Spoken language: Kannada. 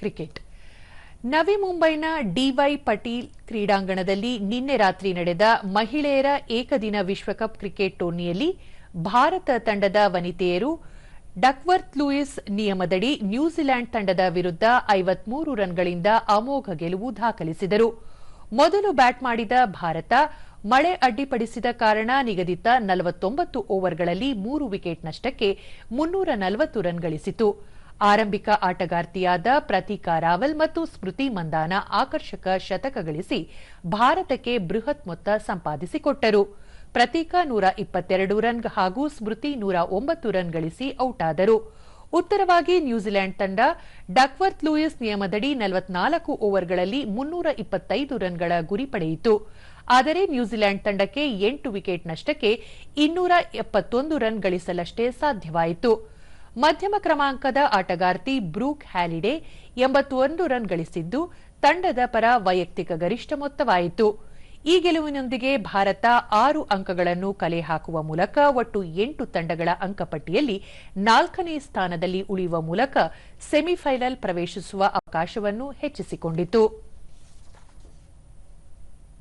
ಕ್ರಿಕೆಟ್. ನವಿ ಮುಂಬೈನ ಡಿವೈ ಪಟೀಲ್ ಕ್ರೀಡಾಂಗಣದಲ್ಲಿ ನಿನ್ನೆ ರಾತ್ರಿ ನಡೆದ ಮಹಿಳೆಯರ ಏಕದಿನ ವಿಶ್ವಕಪ್ ಕ್ರಿಕೆಟ್ ಟೂರ್ನಿಯಲ್ಲಿ ಭಾರತ ತಂಡದ ವನಿತೆಯರು ಡಕ್ವರ್ತ್ ಲೂಯಿಸ್ ನಿಯಮದಡಿ ನ್ಯೂಜಿಲೆಂಡ್ ತಂಡದ ವಿರುದ್ಧ ಐವತ್ಮೂರು ರನ್ಗಳಿಂದ ಅಮೋಘ ಗೆಲುವು ದಾಖಲಿಸಿದರು. ಮೊದಲು ಬ್ಯಾಟ್ ಮಾಡಿದ ಭಾರತ ಮಳೆ ಅಡ್ಡಿಪಡಿಸಿದ ಕಾರಣ ನಿಗದಿತ ನಲವತ್ತೊಂಬತ್ತು ಓವರ್ಗಳಲ್ಲಿ ಮೂರು ವಿಕೆಟ್ ನಷ್ಟಕ್ಕೆ ಮುನ್ನೂರ ನಲವತ್ತು ರನ್ ಗಳಿಸಿತು. ಆರಂಭಿಕ ಆಟಗಾರ್ತಿಯಾದ ಪ್ರತೀಕಾ ರಾವಲ್ ಮತ್ತು ಸ್ಮೃತಿ ಮಂದಾನ ಆಕರ್ಷಕ ಶತಕ ಗಳಿಸಿ ಭಾರತಕ್ಕೆ ಬೃಹತ್ ಮೊತ್ತ ಸಂಪಾದಿಸಿಕೊಟ್ಟರು. ಪ್ರತೀಕಾ ನೂರ ಇಪ್ಪತ್ತೆರಡು ರನ್ ಹಾಗೂ ಸ್ಮೃತಿ ನೂರ ಒಂಬತ್ತು ರನ್ ಗಳಿಸಿ ಔಟಾದರು. ಉತ್ತರವಾಗಿ ನ್ಯೂಜಿಲೆಂಡ್ ತಂಡ ಡಕ್ವರ್ತ್ ಲೂಯಿಸ್ ನಿಯಮದಡಿ ನಲವತ್ನಾಲ್ಕು ಓವರ್ಗಳಲ್ಲಿ ಮುನ್ನೂರ ಇಪ್ಪತ್ತೈದು ರನ್ಗಳ ಗುರಿ ಪಡೆಯಿತು. ಆದರೆ ನ್ಯೂಜಿಲೆಂಡ್ ತಂಡಕ್ಕೆ ಎಂಟು ವಿಕೆಟ್ ನಷ್ಟಕ್ಕೆ ಇನ್ನೂರ ಎಪ್ಪತ್ತೊಂದು ರನ್ ಗಳಿಸಲಷ್ಟೇ ಸಾಧ್ಯವಾಯಿತು. ಮಧ್ಯಮ ಕ್ರಮಾಂಕದ ಆಟಗಾರ್ತಿ ಬ್ರೂಕ್ ಹ್ಯಾಲಿಡೆ ಎಂಬತ್ತೊಂದು ರನ್ ಗಳಿಸಿದ್ದು, ತಂಡದ ಪರ ವೈಯಕ್ತಿಕ ಗರಿಷ್ಠ ಮೊತ್ತವಾಯಿತು. ಈ ಗೆಲುವಿನೊಂದಿಗೆ ಭಾರತ ಆರು ಅಂಕಗಳನ್ನು ಕಲೆ ಹಾಕುವ ಮೂಲಕ ಒಟ್ಟು ಎಂಟು ತಂಡಗಳ ಅಂಕಪಟ್ಟಿಯಲ್ಲಿ ನಾಲ್ಕನೇ ಸ್ಥಾನದಲ್ಲಿ ಉಳಿಯುವ ಮೂಲಕ ಸೆಮಿಫೈನಲ್ ಪ್ರವೇಶಿಸುವ ಅವಕಾಶವನ್ನು ಹೆಚ್ಚಿಸಿಕೊಂಡಿತು.